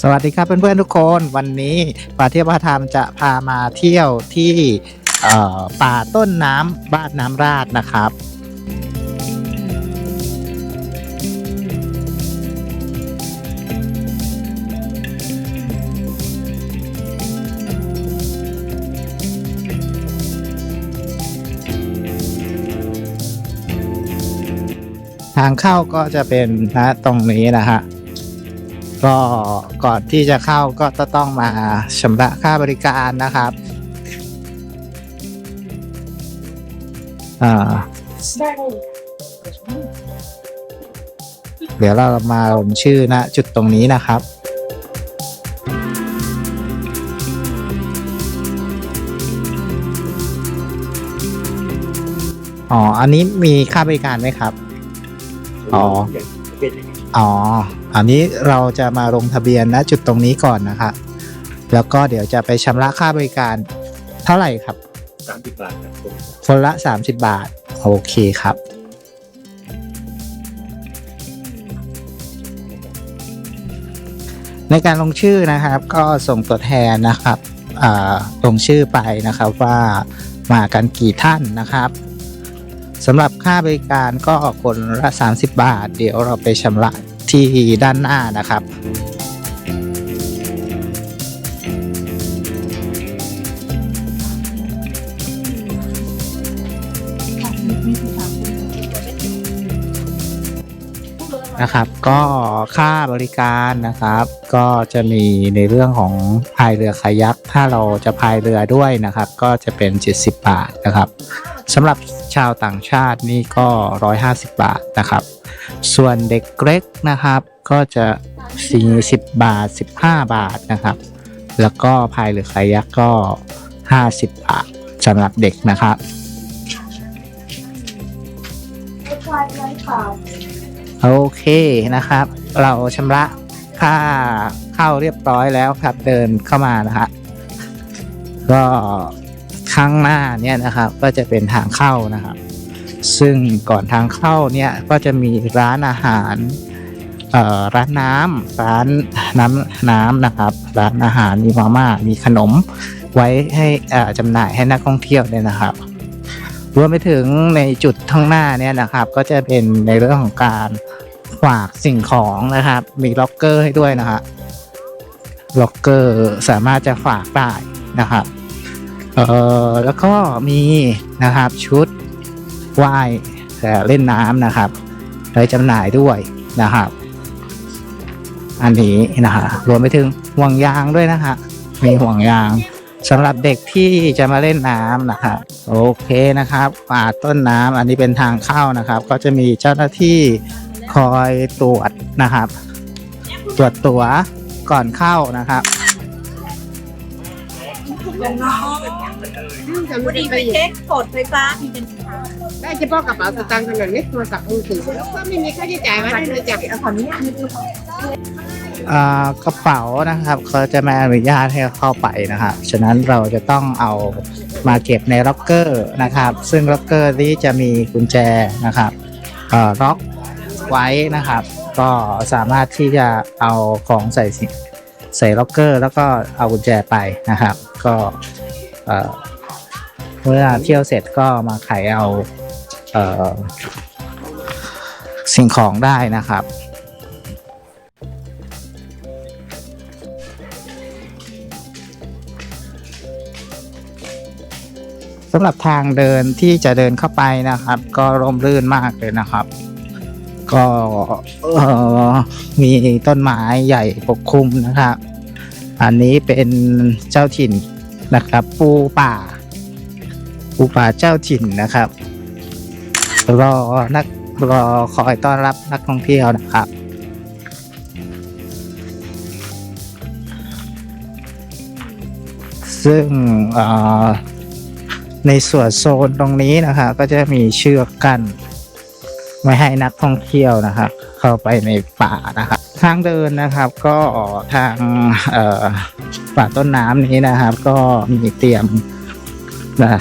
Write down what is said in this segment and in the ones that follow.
สวัสดีครับเพื่อนๆทุกคนวันนี้ป่าเที่ยวพาธรรมจะพามาเที่ยวที่ป่าต้นน้ำบ้านน้ำราดนะครับ ทางเข้าก็จะเป็นนะตรงนี้นะฮะ ก็ก่อนที่จะเข้าก็จะต้องมาชำระค่าบริการนะครับเดี๋ยวเรามาลงชื่อณจุดตรงนี้นะครับอ๋อ อันนี้มีค่าบริการไหมครับ อ๋อ อ๋อ อันนี้เราจะมาลงทะเบียนณจุดตรงนี้ก่อนนะครับแล้วก็เดี๋ยวจะไปชำระค่าบริการเท่าไหร่ครับสามสิบบาทครับผมคนละ 30 บาท โอเคครับ ในการลงชื่อนะครับ ก็ส่งตัวแทนนะครับอ่าลงชื่อไปนะครับว่ามากันกี่ท่านนะครับสำหรับค่าบริการก็คนละ 30 บาท เดี๋ยวเราไปชำระ ที่ด้านหน้านะครับ นะครับ ก็ค่าบริการนะครับ ก็จะมีในเรื่องของพายเรือคายักถ้าเราจะพายเรือด้วยนะครับ ก็จะเป็น 70 บาทนะครับสำหรับชาวต่างชาตินี่ก็ 150 บาทนะครับ ส่วนเด็กเล็กนะครับก็จะ 40 บาท 15 บาทนะครับ แล้วก็พายเรือคายักก็ 50 บาทสำหรับเด็กนะครับ โอเคนะครับ เราชำระค่าเข้าเรียบร้อยแล้วครับเดินเข้ามานะฮะก็ข้างหน้าเนี่ยนะครับ ก็จะเป็นทางเข้านะครับ ซึ่งก่อนทางเข้าเนี่ยก็จะมีร้านอาหารเอ่อร้านน้ำร้านน้ำน้ำนะครับ ร้านอาหารมีมาม่ามีขนมไว้ให้จำหน่ายให้นักท่องเที่ยวเนี่ยนะครับ รวมไปถึงในจุดข้างหน้าเนี่ยนะครับ ก็จะเป็นในเรื่องของการฝากสิ่งของนะครับ มีล็อกเกอร์ให้ด้วยนะฮะล็อกเกอร์สามารถจะฝากได้นะครับเอ่อแล้วก็มีนะครับชุดว่ายแต่เล่นน้ำนะครับไว้จำหน่ายด้วยนะครับ อันนี้นะฮะรวมไปถึงห่วงยางด้วยนะฮะมีห่วงยาง สำหรับเด็กที่จะมาเล่นน้ำนะครับโอเคนะครับป่าต้นน้ำอันนี้เป็นทางเข้านะครับ ก็จะมีเจ้าหน้าที่คอยตรวจนะครับ ตรวจตั๋วก่อนเข้านะครับบุหรี่เป็นเค้กสดไฟฟ้ามีเป็นได้เฉพาะกระเป๋าสตางค์เท่านั้นไม่โทรศัพท์มือถือแล้วก็ไม่มีค่าใช้จ่ายมาให้เลยจ้ะขออนุญาตนิดนึงอ่า กระเป๋านะครับเขาจะไม่อนุญาตให้เข้าไปนะครับ ฉะนั้นเราจะต้องเอามาเก็บในล็อกเกอร์นะครับ ซึ่งล็อกเกอร์นี้จะมีกุญแจนะครับล็อกไว้นะครับ ก็สามารถที่จะเอาของใส่ใส่ล็อกเกอร์ แล้วก็เอากุญแจไปนะครับ ก็เอ่อเมื่อเที่ยวเสร็จก็มาไขเอาเอสิ่งของได้นะครับ สำหรับทางเดินที่จะเดินเข้าไปนะครับ ก็ร่มรื่นมากเลยนะครับ ก็มีต้นไม้ใหญ่ปกคลุมนะครับ อันนี้เป็นเจ้าถิ่นนะครับ ปูป่า ปูป่าเจ้าถิ่นนะครับรอนักรอคอยต้อนรับนักท่องเที่ยวนะครับ ซึ่งอ่อ ในส่วนโซนตรงนี้นะครับก็จะมีเชือกกั้นไม่ให้นักท่องเที่ยวนะครับเข้าไปในป่านะครับทางเดินนะครับก็ทางป่าต้นน้ำนี้นะครับ ก็มีเตรียม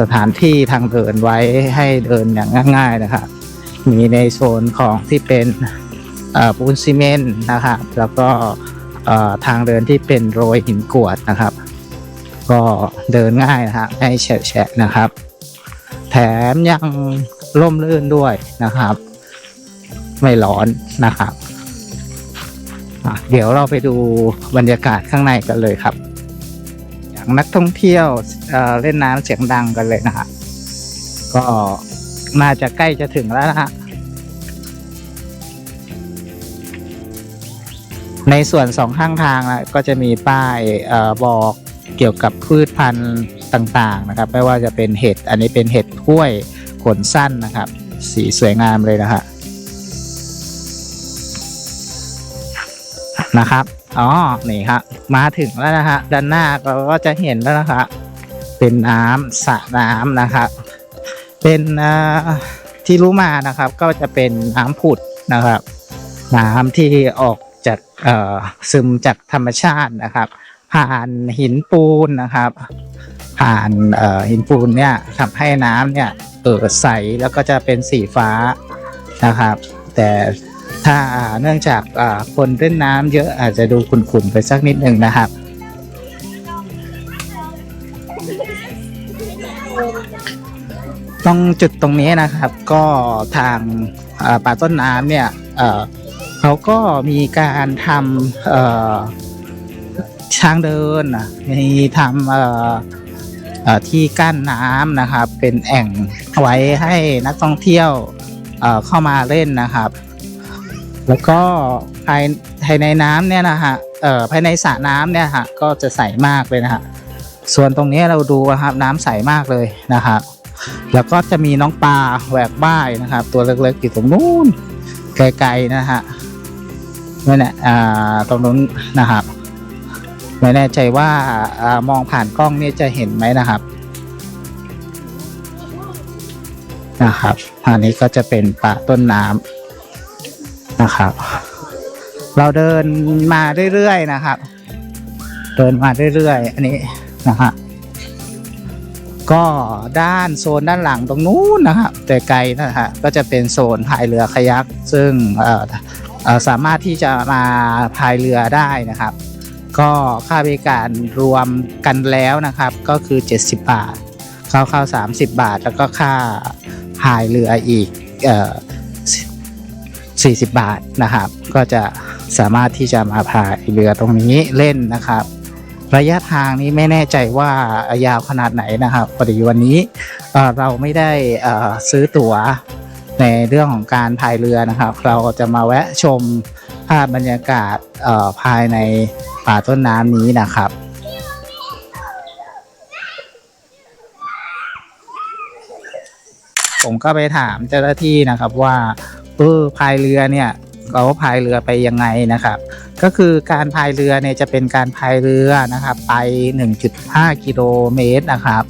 สถานที่ทางเดินไว้ให้เดินอย่างง่าย ๆนะครับมีในโซนของที่เป็นปูนซีเมนต์นะครับ แล้วก็ทางเดินที่เป็นโรยหินกรวดนะครับ ก็เดินง่ายนะฮะไม่เฉะแฉะนะครับ แถมยังร่มรื่นด้วยนะครับ ไม่ร้อนนะครับเดี๋ยวเราไปดูบรรยากาศข้างในกันเลยครับ อย่างนักท่องเที่ยวเเล่นน้ำเสียงดังกันเลยนะฮะก็น่าจะใกล้จะถึงแล้วนะฮะในส่วนสองข้างทางนะก็จะมีป้ายออบอก เกี่ยวกับพืชพันธุ์ต่างๆนะครับ ไม่ว่าจะเป็นเห็ดอันนี้เป็นเห็ดถ้วยขนสั้นนะครับ สีสวยงามเลยนะฮะนะครับอ๋อนี่ครับมาถึงแล้วนะฮะด้านหน้าเราก็จะเห็นแล้วนะครับเป็นน้ำสระน้ำนะครับเป็นที่รู้มานะครับก็จะเป็นน้ำผุดนะครับ น้ำที่ออกจากซึมจากธรรมชาตินะครับ ผ่านหินปูนนะครับ ผ่านหินปูนเนี่ยทำให้น้ำเนี่ยเออใสแล้วก็จะเป็นสีฟ้านะครับ แต่ถ้าเนื่องจากคนเล่นน้ำเยอะอาจจะดูขุ่นๆไปสักนิดหนึ่งนะครับตรงจุดตรงนี้นะครับก็ทางป่าต้นน้ำเนี่ยเขาก็มีการทำ เอ่อทางเดินมีทำเอ่อที่กั้นน้ำนะครับ เป็นแอ่งไว้ให้นักท่องเที่ยวเข้ามาเล่นนะครับ แล้วก็ภายภายในน้ำเนี่ยนะฮะภายในสระน้ำเนี่ยฮะก็จะใสมากเลยนะฮะส่วนตรงนี้เราดูนะครับน้ำใสมากเลยนะครับแล้วก็จะมีน้องปลาแหวกบ้ายนะครับ ตัวเล็กๆอยู่ตรงนู้นไกลๆนะฮะไม่แน่อ่าตรงนู้นนะครับ ไม่แน่ใจว่าอามองผ่านกล้องนี่จะเห็นไหมนะครับนะครับ อันนี้ก็จะเป็นป่าต้นน้ำนะครับ เราเดินมาเรื่อยๆนะครับ เดินมาเรื่อยๆ อันนี้นะฮะก็ด้านโซนด้านหลังตรงนู้นนะครับแต่ไกลนะฮะก็จะเป็นโซนพายเรือคายัก ซึ่งสามารถที่จะมาพายเรือได้นะครับ ก็ค่าบริการรวมกันแล้วนะครับ ก็คือ 70 บาทเข้าเข้า30 บาท แล้วก็ค่าพายเรืออีกเอ่อ40 บาทนะครับ ก็จะสามารถที่จะมาพายเรือตรงนี้เล่นนะครับ ระยะทางนี้ไม่แน่ใจว่ายาวขนาดไหนนะครับพอดีวันนี้เราไม่ได้ซื้อตั๋วในเรื่องของการพายเรือนะครับ เราจะมาแวะชม ภาพบรรยากาศภายในป่าต้นน้ำนี้นะครับผมก็ไปถามเจ้าหน้าที่นะครับว่าเออพายเรือเนี่ยเขาพายเรือไปยังไงนะครับ ก็คือการพายเรือเนี่ยจะเป็นการพายเรือนะครับ ไป 1.5 กิโลเมตรนะครับ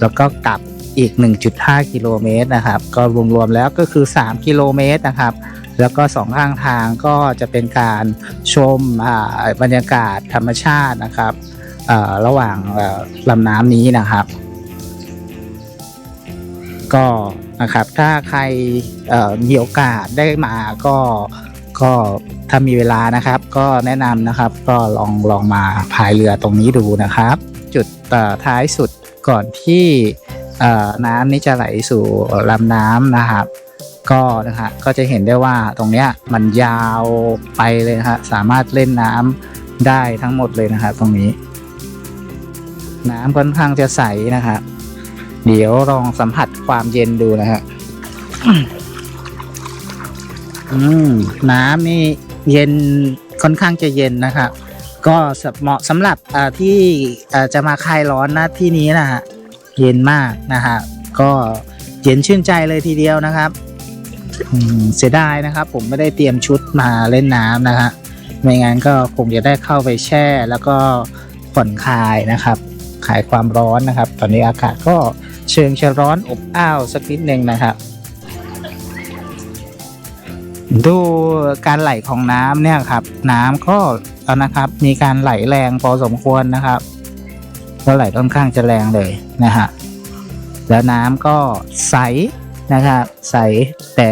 แล้วก็กลับอีก 1.5 กิโลเมตรนะครับ ก็รวมๆแล้วก็คือ 3 กิโลเมตรนะครับ แล้วก็สองข้างทางก็จะเป็นการชมบรรยากาศธรรมชาตินะครับระหว่างลำน้ำนี้นะครับ ก็นะครับถ้าใครมีโอกาสได้มาก็ก็ถ้ามีเวลานะครับ ก็แนะนำนะครับก็ลองลองมาพายเรือตรงนี้ดูนะครับ จุดท้ายสุดก่อนที่น้ำนี้จะไหลสู่ลำน้ำนะครับ ก็นะฮะก็จะเห็นได้ว่าตรงเนี้ยมันยาวไปเลยนะฮะสามารถเล่นน้ำได้ทั้งหมดเลยนะฮะตรงนี้ น้ำค่อนข้างจะใสนะฮะเดี๋ยวลองสัมผัสความเย็นดูนะฮะอืมน้ำนี่เย็นค่อนข้างจะเย็นนะครับก็เหมาะสำหรับอ่าที่อ่าจะมาคลายร้อนนะที่นี้นะฮะเย็นมากนะฮะก็เย็นชื่นใจเลยทีเดียวนะครับ เสียดายนะครับ ผมไม่ได้เตรียมชุดมาเล่นน้ำนะฮะไม่งั้นก็คงจะได้เข้าไปแช่ แล้วก็ผ่อนคลายนะครับคลายความร้อนนะครับ ตอนนี้อากาศก็เชิงจะร้อนอบอ้าวสักนิดหนึ่งนะครับ ดูการไหลของน้ำเนี่ยครับ น้ำก็เอานะครับ มีการไหลแรงพอสมควรนะครับก็ไหลค่อนข้างจะแรงเลยนะฮะแล้วน้ำก็ใส นะครับใสแต่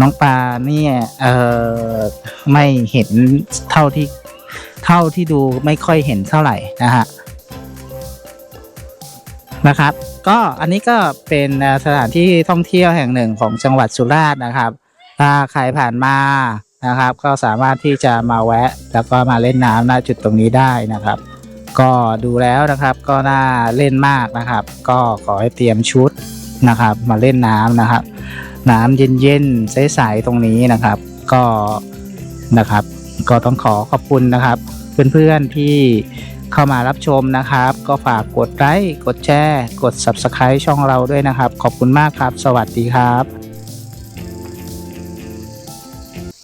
น้องปลาเนี่ยเออไม่เห็นเท่าที่เท่าที่ดูไม่ค่อยเห็นเท่าไหร่นะฮะนะครับ ก็อันนี้ก็เป็นสถานที่ท่องเที่ยวแห่งหนึ่งของจังหวัดสุราษฎร์นะครับ ถ้าใครผ่านมานะครับ ก็สามารถที่จะมาแวะ แล้วก็มาเล่นน้ำณจุดตรงนี้ได้นะครับ ก็ดูแล้วนะครับก็น่าเล่นมากนะครับ ก็ขอให้เตรียมชุด นะครับ มาเล่นน้ำนะครับ น้ำเย็นๆใสๆตรงนี้นะครับ ก็นะครับ ก็ต้องขอขอบคุณนะครับ เพื่อนๆที่เข้ามารับชมนะครับ ก็ฝากกดไลค์กดแชร์ กด Subscribe ช่องเราด้วยนะครับ ขอบคุณมากครับ สวัสดีครับ